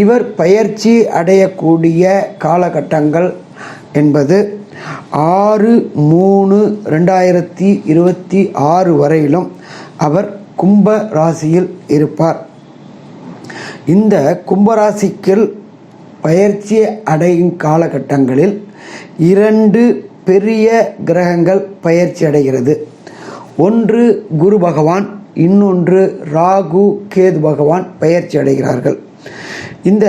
இவர் பயிற்சி அடையக்கூடிய காலகட்டங்கள் என்பது ஆறு மூணு ரெண்டாயிரத்தி இருபத்தி ஆறு வரையிலும் அவர் கும்ப ராசியில் இருப்பார். இந்த கும்பராசிக்குள் பயிற்சி அடையும் காலகட்டங்களில் இரண்டு பெரிய கிரகங்கள் பயிற்சி அடைகிறது. ஒன்று குரு பகவான் இன்னொன்று ராகு கேது பகவான் பயிற்சி அடைகிறார்கள். இந்த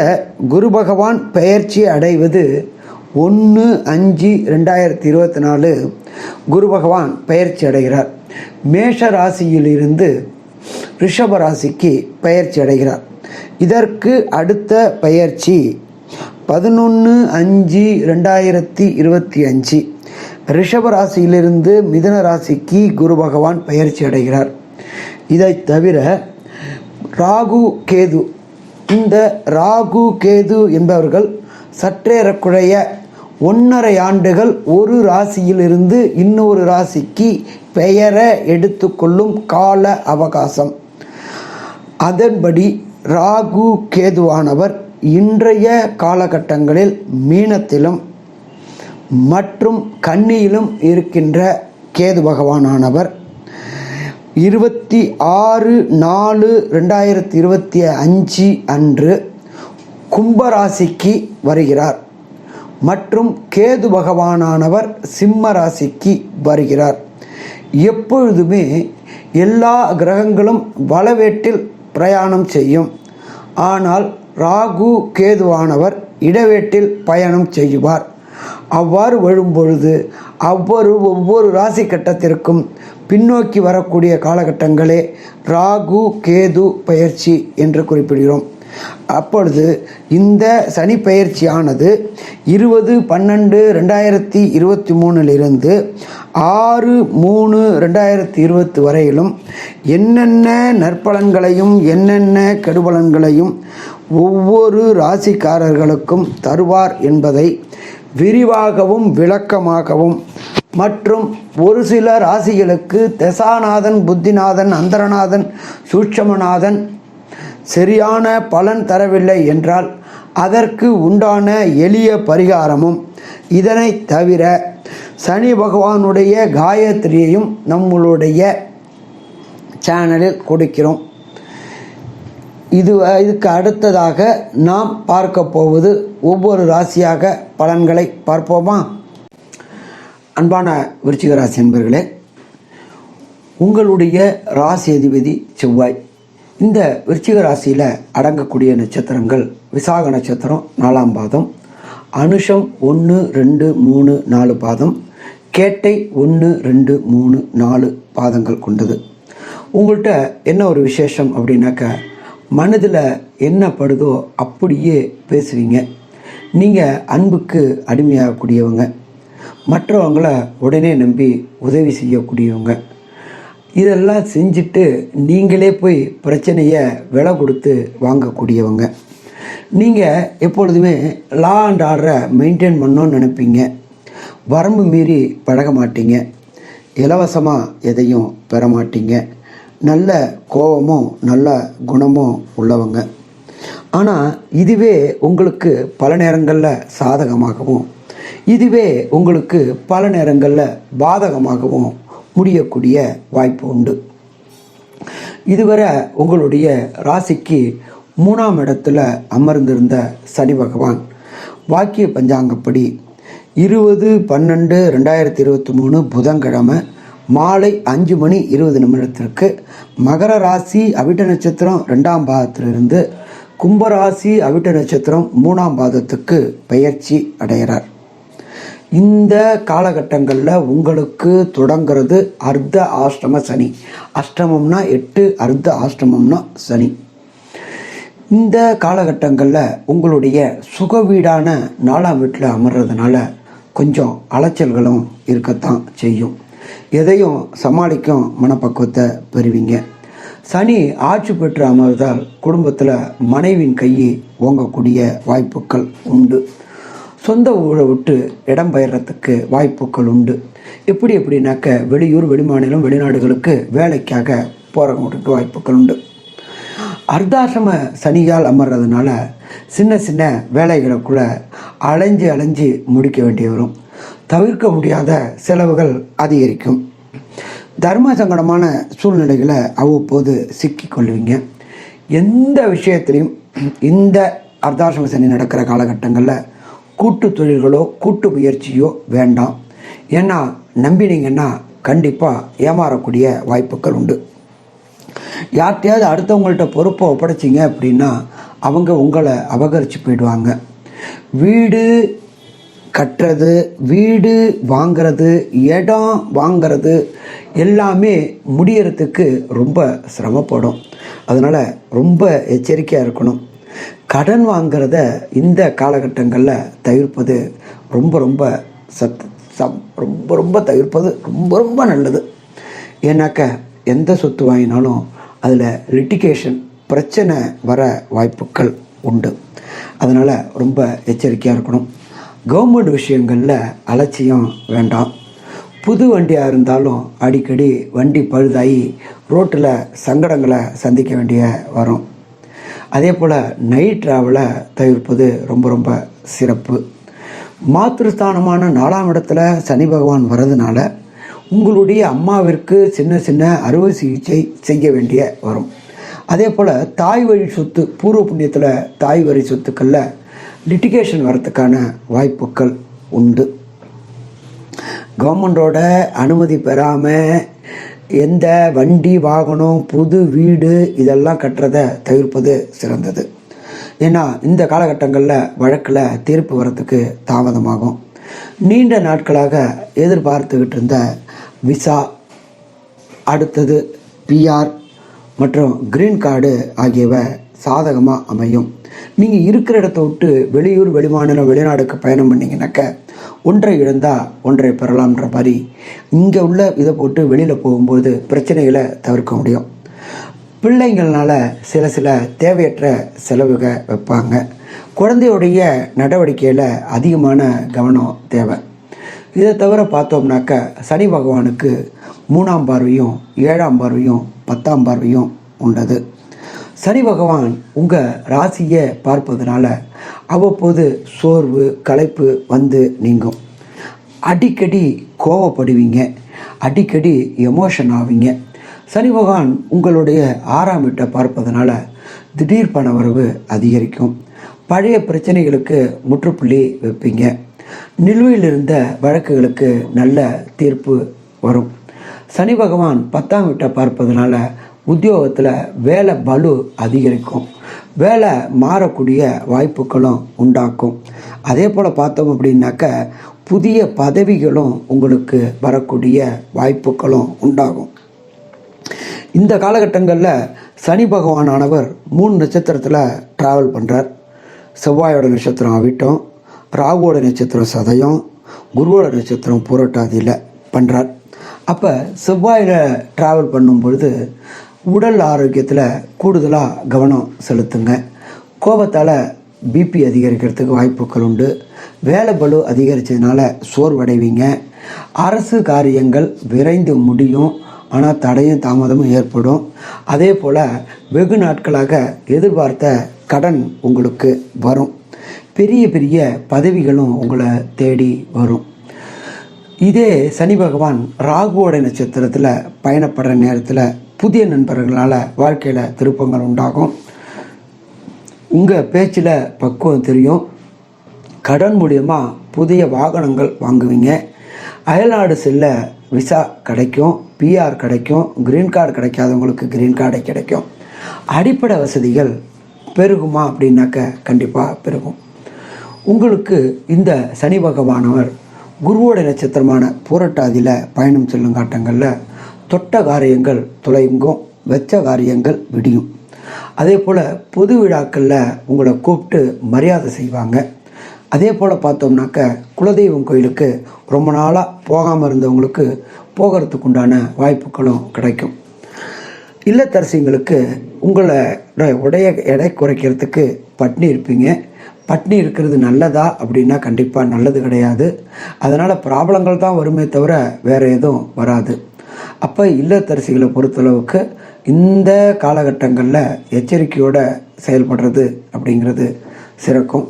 குரு பகவான் பயிற்சி அடைவது ஒன்று அஞ்சு ரெண்டாயிரத்தி இருபத்தி நாலு குரு பகவான் பயிற்சி அடைகிறார். மேஷ ராசியிலிருந்து ரிஷப ராசிக்கு பயிற்சி அடைகிறார். இதற்கு அடுத்த பயிற்சி பதினொன்று அஞ்சு ரெண்டாயிரத்தி இருபத்தி அஞ்சு. ரிஷப ராசியிலிருந்து மிதன ராசிக்கு குரு பகவான் பயிற்சி அடைகிறார். இதை தவிர ராகு கேது இந்த ராகு கேது என்பவர்கள் சற்றேறக்குறைய ஒன்றரை ஆண்டுகள் ஒரு ராசியிலிருந்து இன்னொரு ராசிக்கு பெயரை எடுத்துக்கொள்ளும் கால அவகாசம். அதன்படி ராகு கேதுவானவர் இன்றைய காலகட்டங்களில் மீனத்திலும் மற்றும் கன்னியிலும் இருக்கின்ற கேது பகவானானவர் இருபத்தி ஆறு நாலு ரெண்டாயிரத்தி இருபத்தி அஞ்சு அன்று கும்பராசிக்கு வருகிறார். மற்றும் கேது பகவானானவர் சிம்ம ராசிக்கு வருகிறார். எப்பொழுதுமே எல்லா கிரகங்களும் வளவேட்டில் பிரயாணம் செய்யும். ஆனால் ராகு கேதுவானவர் இடவேட்டில் பயணம் செய்வார். அவ்வாறு வரும்பொழுது அவ்வொரு ஒவ்வொரு ராசி கட்டத்திற்கும் பின்னோக்கி வரக்கூடிய காலகட்டங்களே ராகு கேது பயிற்சி என்று குறிப்பிடுகிறோம். அப்பொழுது இந்த சனி பயிற்சியானது இருபது பன்னெண்டு ரெண்டாயிரத்தி இருபத்தி மூணிலிருந்து ஆறு மூணு ரெண்டாயிரத்தி இருபத்தி வரையிலும் என்னென்ன நற்பலன்களையும் என்னென்ன கெடுபலன்களையும் ஒவ்வொரு ராசிக்காரர்களுக்கும் தருவார் என்பதை விரிவாகவும் விளக்கமாகவும் மற்றும் ஒரு சில ராசிகளுக்கு தசாநாதன் புத்திநாதன் அந்தரநாதன் சூட்சமநாதன் சரியான பலன் தரவில்லை என்றால் அதற்கு உண்டான எளிய பரிகாரமும் இதனை தவிர சனி பகவானுடைய காயத்ரியையும் நம்மளுடைய சேனலில் கொடுக்கிறோம். இது இதுக்கு அடுத்ததாக நாம் பார்க்க போவது ஒவ்வொரு ராசியாக பலன்களை பார்ப்போமா? அன்பான விருச்சிக ராசி என்பர்களே உங்களுடைய ராசி அதிபதி செவ்வாய் இந்த விருச்சிக ராசியில் அடங்கக்கூடிய நட்சத்திரங்கள் விசாக நட்சத்திரம் நாலாம் பாதம் அனுஷம் ஒன்று ரெண்டு மூணு நாலு பாதம் கேட்டை ஒன்று ரெண்டு மூணு நாலு பாதங்கள் கொண்டது. உங்கள்கிட்ட என்ன ஒரு விசேஷம் அப்படின்னாக்க மனதில் என்ன படுதோ அப்படியே பேசுவீங்க. நீங்கள் அன்புக்கு அடிமையாகக்கூடியவங்க. மற்றவங்கள உடனே நம்பி உதவி செய்யக்கூடியவங்க. இதெல்லாம் செஞ்சுட்டு நீங்களே போய் பிரச்சனையை விலை கொடுத்து வாங்கக்கூடியவங்க. நீங்கள் எப்பொழுதுமே லா அண்ட் ஆர்டரை மெயின்டைன் பண்ணணும்னு நினைப்பீங்க. வரம்பு மீறி பழக மாட்டீங்க. இலவசமாக எதையும் பெற மாட்டீங்க. நல்ல கோபமும் நல்ல குணமும் உள்ளவங்க. ஆனால் இதுவே உங்களுக்கு பல நேரங்களில் சாதகமாகவும் இதுவே உங்களுக்கு பல நேரங்களில் பாதகமாகவும் முடியக்கூடிய வாய்ப்பு உண்டு. இதுவரை உங்களுடைய ராசிக்கு மூணாம் இடத்துல அமர்ந்திருந்த சனி பகவான் வாக்கிய பஞ்சாங்கப்படி இருபது பன்னெண்டு ரெண்டாயிரத்தி இருபத்தி மூணு புதன்கிழமை மாலை அஞ்சு மணி இருபது நிமிடத்திற்கு மகர ராசி அவிட்ட நட்சத்திரம் ரெண்டாம் பாதத்திலிருந்து கும்பராசி அவிட்ட நட்சத்திரம் மூணாம் பாதத்துக்கு பயிற்சி அடைகிறார். இந்த காலகட்டங்களில் உங்களுக்கு தொடங்கிறது அர்த்த ஆஷ்டம சனி. அஷ்டமம்னா எட்டு அர்த்த ஆஷ்டமம்னா சனி. இந்த காலகட்டங்களில் உங்களுடைய சுக வீடான நாலாம் வீட்டில் அமர்றதுனால கொஞ்சம் அலைச்சல்களும் இருக்கத்தான் செய்யும். எதையும் சமாளிக்கும் மனப்பக்குவத்தை பெறுவீங்க. சனி ஆட்சி பெற்று அமர்ந்தால் குடும்பத்தில் மனைவின் கையை ஓங்கக்கூடிய வாய்ப்புகள் உண்டு. சொந்த ஊரை விட்டு இடம் பெயர்றதுக்கு வாய்ப்புகள் உண்டு. எப்படி எப்படின்னாக்க வெளியூர் வெளிமாநிலம் வெளிநாடுகளுக்கு வேலைக்காக போகிறவங்களுக்கு வாய்ப்புகள் உண்டு. அர்த்தாசிரம சனியால் அமர்றதுனால சின்ன சின்ன வேலைகளை கூட அலைஞ்சு அலைஞ்சு முடிக்க வேண்டி வரும். தவிர்க்க முடியாத செலவுகள் அதிகரிக்கும். தர்ம சங்கடமான சூழ்நிலைகளை அவ்வப்போது சிக்கி கொள்வீங்க. எந்த விஷயத்திலையும் இந்த அர்த்தாசிரம சனி நடக்கிற காலகட்டங்களில் கூட்டு தொழில்களோ கூட்டு முயற்சியோ வேண்டாம். ஏன்னா நம்பினீங்கன்னா கண்டிப்பாக ஏமாறக்கூடிய வாய்ப்புகள் உண்டு. யார்கிட்டையாவது அடுத்தவங்கள்ட்ட பொறுப்பை ஒப்படைச்சிங்க அப்படின்னா அவங்க உங்களை அபகரித்து போயிடுவாங்க. வீடு கட்டுறது வீடு வாங்கிறது இடம் வாங்கிறது எல்லாமே முடியறதுக்கு ரொம்ப சிரமப்படும். அதனால் ரொம்ப எச்சரிக்கையாக இருக்கணும். கடன் வாங்கிறத இந்த காலகட்டங்களில் தவிர்ப்பது ரொம்ப ரொம்ப சத் சம் ரொம்ப ரொம்ப தவிர்ப்பது ரொம்ப ரொம்ப நல்லது. ஏன்னாக்க எந்த சொத்து வாங்கினாலும் அதில் லிட்டிகேஷன் பிரச்சனை வர வாய்ப்புகள் உண்டு. அதனால் ரொம்ப எச்சரிக்கையாக இருக்கணும். கவர்மெண்ட் விஷயங்களில் அலட்சியம் வேண்டாம். புது வண்டியாக இருந்தாலும் அடிக்கடி வண்டி பழுதாகி ரோட்டில் சங்கடங்களை சந்திக்க வேண்டிய வரும். அதே போல் நைட் ட்ராவலை தவிர்ப்பது ரொம்ப ரொம்ப சிறப்பு. மாத்திருஸ்தானமான நாலாம் இடத்துல சனி பகவான் வர்றதுனால உங்களுடைய அம்மாவிற்கு சின்ன சின்ன அறுவை சிகிச்சை செய்ய வேண்டிய வரும். அதே போல் தாய் வழி சொத்து பூர்வ புண்ணியத்தில் தாய் வழி சொத்துக்களில் லிட்டிகேஷன் வரத்துக்கான வாய்ப்புகள் உண்டு. கவர்மெண்டோட அனுமதி பெறாமல் எந்த வண்டி வாகனம் புது வீடு இதெல்லாம் கட்டுறதை தவிர்ப்பது சிறந்தது. ஏன்னா இந்த காலகட்டங்களில் வழக்கில் தீர்ப்பு வரத்துக்கு தாமதமாகும். நீண்ட நாட்களாக எதிர்பார்த்துக்கிட்டு இருந்த விசா அடுத்தது பிஆர் மற்றும் கிரீன் கார்டு ஆகியவை சாதகமாக அமையும். நீங்கள் இருக்கிற இடத்த விட்டு வெளியூர் வெளிமாநிலம் வெளிநாடுக்கு பயணம் பண்ணிங்கனாக்க ஒன்றை இழந்தால் ஒன்றை பெறலாம்ன்ற மாதிரி இங்கே உள்ள இதை போட்டு வெளியில் போகும்போது பிரச்சனைகளை தவிர்க்க முடியும். பிள்ளைங்கள்னால சில சில தேவையற்ற செலவுக வைப்பாங்க. குழந்தையுடைய நடவடிக்கையில் அதிகமான கவனம் தேவை. இதை தவிர பார்த்தோம்னாக்க சனி பகவானுக்கு மூணாம் பார்வையும் ஏழாம் பார்வையும் பத்தாம் பார்வையும் உண்டது. சனி பகவான் உங்கள் ராசியை பார்ப்பதனால அவ்வப்போது சோர்வு களைப்பு வந்து நீங்கும். அடிக்கடி கோவப்படுவீங்க. அடிக்கடி எமோஷன் ஆவீங்க. சனி பகவான் உங்களுடைய ஆறாம் வீட்டை பார்ப்பதனால திடீர் பண வரவு அதிகரிக்கும். பழைய பிரச்சனைகளுக்கு முற்றுப்புள்ளி வைப்பீங்க. நிலுவையில் இருந்த வழக்குகளுக்கு நல்ல தீர்ப்பு வரும். சனி பகவான் பத்தாம் வீட்டை பார்ப்பதனால உத்தியோகத்தில் வேலை பலு அதிகரிக்கும். வேலை மாறக்கூடிய வாய்ப்புகளும் உண்டாக்கும். அதே போல் பார்த்தோம் அப்படின்னாக்க புதிய பதவிகளும் உங்களுக்கு வரக்கூடிய வாய்ப்புகளும் உண்டாகும். இந்த காலகட்டங்களில் சனி பகவானானவர் மூணு நட்சத்திரத்தில் ட்ராவல் பண்ணுறார் செவ்வாயோட நட்சத்திரம் அவிட்டம் ராகுவோட நட்சத்திரம் சதயம் குருவோட நட்சத்திரம் புரட்டாதியில் பண்ணுறார் அப்போ செவ்வாயில் ட்ராவல் பண்ணும் பொழுது உடல் ஆரோக்கியத்தில் கூடுதலாக கவனம் செலுத்துங்க. கோபத்தால் பிபி அதிகரிக்கிறதுக்கு வாய்ப்புகள் உண்டு. வேலை பளு அதிகரித்ததுனால சோர்வடைவீங்க. அரசு காரியங்கள் விரைந்து முடியும். ஆனால் தடையும் தாமதமும் ஏற்படும். அதே போல் வெகு நாட்களாக எதிர்பார்த்த கடன் உங்களுக்கு வரும். பெரிய பெரிய பதவிகளும் உங்களை தேடி வரும். இதே சனி பகவான் ராகுவோட நட்சத்திரத்தில் பயணப்படுற நேரத்தில் புதிய நண்பர்களால் வாழ்க்கையில் திருப்பங்கள் உண்டாகும். உங்கள் பேச்சில் பக்குவம் தெரியும். கடன் மூலியமாக புதிய வாகனங்கள் வாங்குவீங்க. அயல்நாடு செல்ல விசா கிடைக்கும். பிஆர் கிடைக்கும். க்ரீன் கார்டு கிடைக்காதவங்களுக்கு க்ரீன் கார்டு கிடைக்கும். அடிப்படை வசதிகள் பெருகுமா அப்படின்னாக்க கண்டிப்பாக பெருகும். உங்களுக்கு இந்த சனி பகவானவர் குருவோட நட்சத்திரமான பூரட்டாதியில் பயணம் செல்லும் காட்டங்களில் தொட்ட காரியங்கள் தொலைங்கும் வச்ச காரியங்கள் விடியும். அதே போல் பொது விழாக்களில் உங்களை கூப்பிட்டு மரியாதை செய்வாங்க. அதே போல் பார்த்தோம்னாக்க குலதெய்வம் கோயிலுக்கு ரொம்ப நாளாக போகாமல் இருந்தவங்களுக்கு போகிறதுக்கு உண்டான வாய்ப்புகளும் கிடைக்கும். இல்லத்தரசிங்களுக்கு உங்களோட உடைய எடை குறைக்கிறதுக்கு பட்னி இருப்பீங்க. பட்னி இருக்கிறது நல்லதா அப்படின்னா கண்டிப்பாக நல்லது கிடையாது. அதனால் ப்ராப்ளங்கள் தான் வருமே தவிர வேறு எதுவும் வராது. அப்போ இல்லத்தரசிகளை பொறுத்தளவுக்கு இந்த காலகட்டங்களில் எச்சரிக்கையோடு செயல்படுறது அப்படிங்கிறது சிறக்கும்.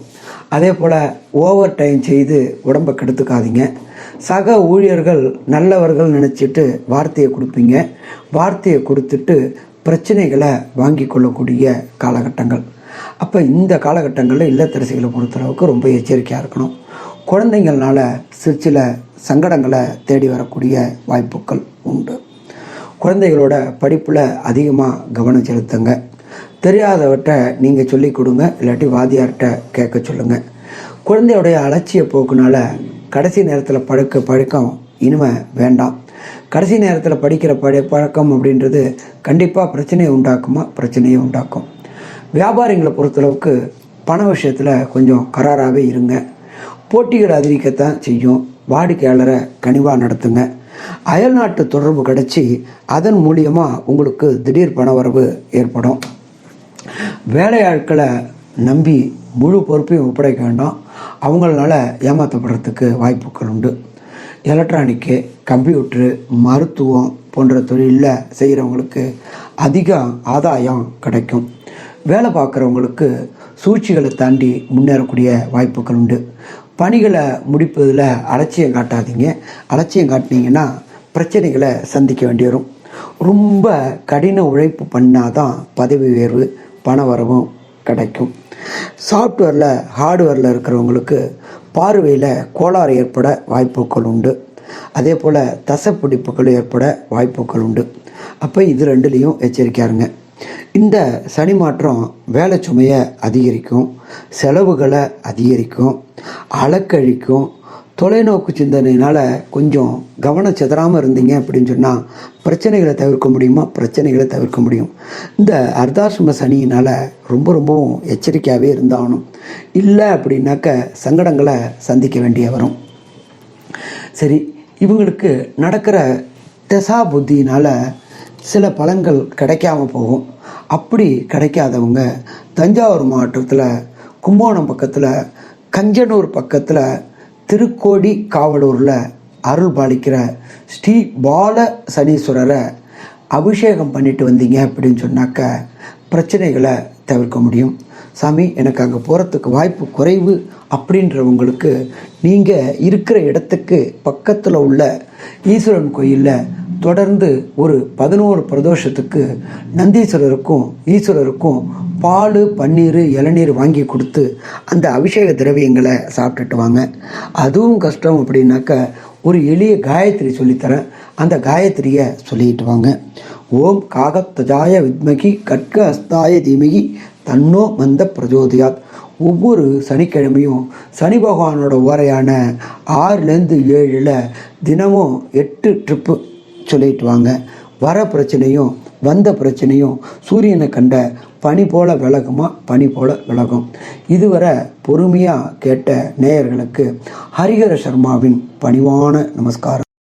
அதே போல் ஓவர் டைம் செய்து உடம்பை கெடுத்துக்காதீங்க. சக ஊழியர்கள் நல்லவர்கள் நினச்சிட்டு வார்த்தையை கொடுப்பீங்க. வார்த்தையை கொடுத்துட்டு பிரச்சனைகளை வாங்கி கொள்ளக்கூடிய காலகட்டங்கள். அப்போ இந்த காலகட்டங்களில் இல்லத்தரசிகளை பொறுத்தளவுக்கு ரொம்ப எச்சரிக்கையாக இருக்கணும். குழந்தைங்கள்னால சிறு சில சங்கடங்களை தேடி வரக்கூடிய வாய்ப்புகள் உண்டு. குழந்தைகளோட படிப்பில் அதிகமாக கவனம் செலுத்துங்க. தெரியாதவற்றை நீங்கள் சொல்லிக் கொடுங்க இல்லாட்டி வாத்தியார்கிட்ட கேட்க சொல்லுங்கள் குழந்தையுடைய அலட்சிய போக்குனால கடைசி நேரத்தில் படுக்க பழக்கம் இனிமே வேண்டாம். கடைசி நேரத்தில் படிக்கிற பழ பழக்கம் அப்படின்றது கண்டிப்பாக பிரச்சனையை உண்டாக்குமா? பிரச்சனையை உண்டாக்கும். வியாபாரிகளை பொறுத்தளவுக்கு பண விஷயத்தில் கொஞ்சம் கராராகவே இருங்க. போட்டிகள் அதிகரிக்கத்தான் செய்யும். வாடிக்கையாளரை கனிவாக நடத்துங்க. அயல்நாட்டு தொடர்பு கிடச்சி அதன் மூலியமாக உங்களுக்கு திடீர் பணவரவு ஏற்படும். வேலையாட்களை நம்பி முழு பொறுப்பையும் ஒப்படைக்க வேண்டாம். அவங்களால ஏமாற்றப்படுறதுக்கு வாய்ப்புகள் உண்டு. எலக்ட்ரானிக்கு கம்ப்யூட்ரு மருத்துவம் போன்ற தொழிலில் செய்கிறவங்களுக்கு அதிக ஆதாயம் கிடைக்கும். வேலை பார்க்குறவங்களுக்கு சூழ்ச்சிகளை தாண்டி முன்னேறக்கூடிய வாய்ப்புகள் உண்டு. பணிகளை முடிப்பதில் அலட்சியம் காட்டாதீங்க. அலட்சியம் காட்டினீங்கன்னா பிரச்சனைகளை சந்திக்க வேண்டி வரும். ரொம்ப கடின உழைப்பு பண்ணாதான் பதவி உயர்வு பண வரவும் கிடைக்கும். சாஃப்ட்வேரில் ஹார்ட்வேரில் இருக்கிறவங்களுக்கு பார்வையில் கோளாறு ஏற்பட வாய்ப்புகள் உண்டு. அதே போல் தசப்பிடிப்புகள் ஏற்பட வாய்ப்புகள் உண்டு. அப்போ இது ரெண்டுலேயும் எச்சரிக்கையாருங்க இந்த சனி மாற்றம் வேலை சுமையை அதிகரிக்கும் செலவுகளை அதிகரிக்கும் அலக்கழிக்கும். தொலைநோக்கு சிந்தனையினால் கொஞ்சம் கவனம் சிதறாமல் இருந்தீங்க அப்படின்னு சொன்னால் பிரச்சனைகளை தவிர்க்க முடியுமா? பிரச்சனைகளை தவிர்க்க முடியும். இந்த அர்தாசிரம சனியினால் ரொம்ப ரொம்பவும் எச்சரிக்கையாகவே இருந்தாகணும். இல்லை அப்படின்னாக்க சங்கடங்களை சந்திக்க வேண்டிய வரும். சரி இவங்களுக்கு நடக்கிற தசா புத்தியினால் சில பழங்கள் கிடைக்காம போகும். அப்படி கிடைக்காதவங்க தஞ்சாவூர் மாவட்டத்தில் கும்போணம் பக்கத்தில் கஞ்சனூர் பக்கத்தில் திருக்கோடி காவலூரில் அருள் பாலிக்கிற ஸ்ரீ பால சனீஸ்வரரை அபிஷேகம் பண்ணிட்டு வந்தீங்க அப்படின்னு சொன்னாக்க பிரச்சனைகளை தவிர்க்க முடியும். சாமி எனக்கு அங்கே போகிறதுக்கு வாய்ப்பு குறைவு அப்படின்றவங்களுக்கு நீங்கள் இருக்கிற இடத்துக்கு பக்கத்தில் உள்ள ஈஸ்வரன் கோயிலில் தொடர்ந்து ஒரு பதினோரு பிரதோஷத்துக்கு நந்தீஸ்வரருக்கும் ஈஸ்வரருக்கும் பால் பன்னீர் இளநீர் வாங்கி கொடுத்து அந்த அபிஷேக திரவியங்களை சாப்பிட்டுட்டு வாங்க. அதுவும் கஷ்டம் அப்படின்னாக்க ஒரு எளிய காயத்ரி சொல்லித்தரேன். அந்த காயத்ரியை சொல்லிட்டு வாங்க. ஓம் காகத்தஜாய வித்மகி கட்க அஸ்தாய தீமகி தன்னோ மந்த பிரஜோதியாத். ஒவ்வொரு சனிக்கிழமையும் சனி பகவானோட ஓரையான ஆறுலேருந்து ஏழில் தினமும் எட்டு ட்ரிப்பு சொல்லிட்டுவாங்க வர பிரச்சனையும் வந்த பிரச்சனையும் சூரியனை கண்ட பனி போல விலகுமா? பனி போல விலகும். இதுவரை பொறுமையாக கேட்ட நேயர்களுக்கு ஹரிஹர சர்மாவின் பணிவான நமஸ்காரம்.